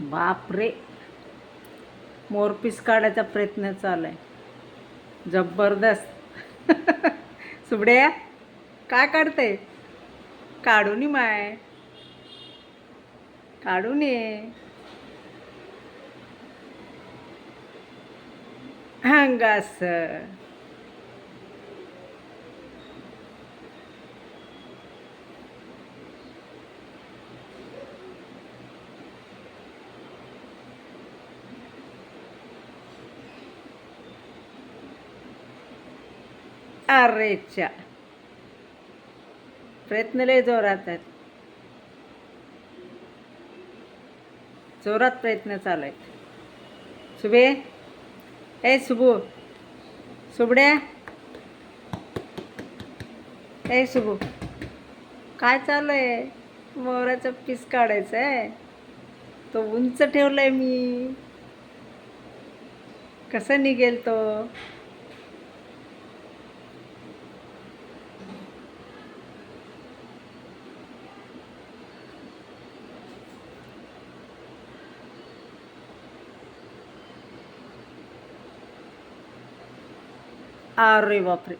बापरे. मोरपीस काढायचा प्रयत्न चालू आहे जबरदस्त. सुबड्या काय काढते काढून माय. काढून ये. हंगास अरेच्या प्रयत्न लय जोरात आहेत जोरात प्रयत्न चालू आहेत सुबे ए सुबू सुबड्या ए सुबू काय चालू आहे मोराचा पीस काढायचा आहे तो उंच ठेवलाय मी. कसं निघेल तो? अरे बापरे.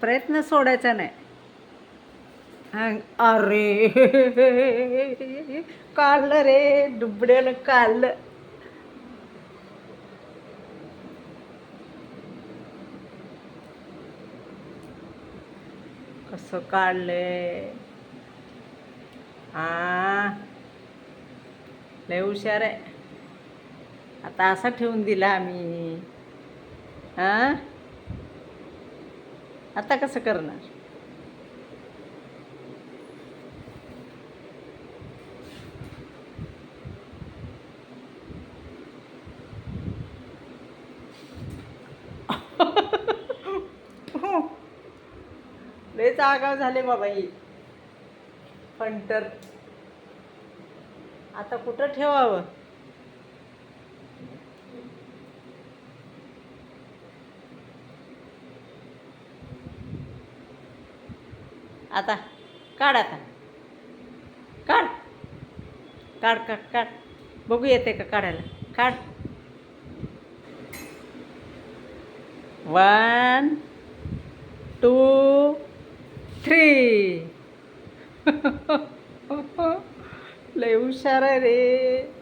प्रयत्न सोडायचा नाही. अरे. काढलं रे डुबड्यानं काढलं कसं काढलंय? हा लय हुशार आहे. आता असा ठेवून दिला आम्ही. हां? आता कसं करणार? लयच आगाव झाले बाबा ही. फंटर आता कुठं ठेवावं? आता काढ आता. काढ. काढ काढ काढ. बघू येते का काढायला. काढ. वन टू थ्री लय हुशार आहे रे.